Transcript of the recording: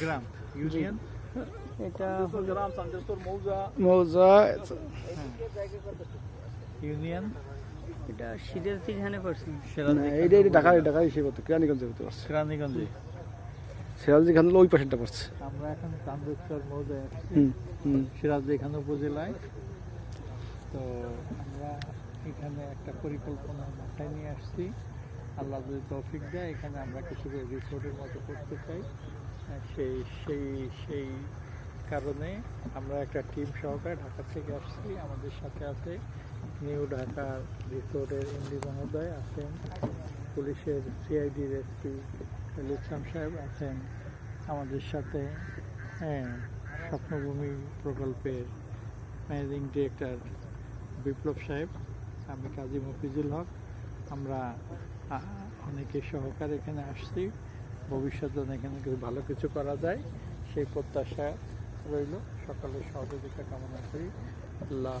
গ্রাম union এটা গ্রাম সানজেশ্বর মৌজা মৌজা ইউনিয়ন এটা সিরিয়াস যেখানে পড়ছে না এটা ঢাকা ঢাকা হিসেবে তো কেরানীগঞ্জে হতে পারছে কেরানীগঞ্জে? সিরাজদি খান ওই পাশেরটা পড়ছে আমরা এখন চান্দেশ্বর মৌজায় আসছি হুম হুম। সিরাজদি খান উপজেলায়। তো আমরা এখানে একটা পরিকল্পনা মাথায় নিয়ে আসছি। আল্লাহ যদি তৌফিক দেয় এখানে আমরা কিছু রিসোর্টের মতো করতে চাই। সেই সেই সেই কারণে আমরা একটা টিম সহকারে ঢাকা থেকে আসছি। আমাদের সাথে আছে নিউ ঢাকা রিসোর্টের এমডি মহোদয়, আছেন পুলিশের সিআইডির এসপি ইসলাম সাহেব, আছেন আমাদের সাথে হ্যাঁ স্বপ্নভূমি প্রকল্পের ম্যানেজিং ডিরেক্টর বিপ্লব সাহেব, আমি কাজী মফিজুল হক। আমরা অনেকে সহকারে এখানে আসছি। ভবিষ্যতে এখানে কিছু ভালো কিছু করা যায়, সেই প্রত্যাশা রইল। সকলের সহযোগিতা কামনা করি। আল্লাহ।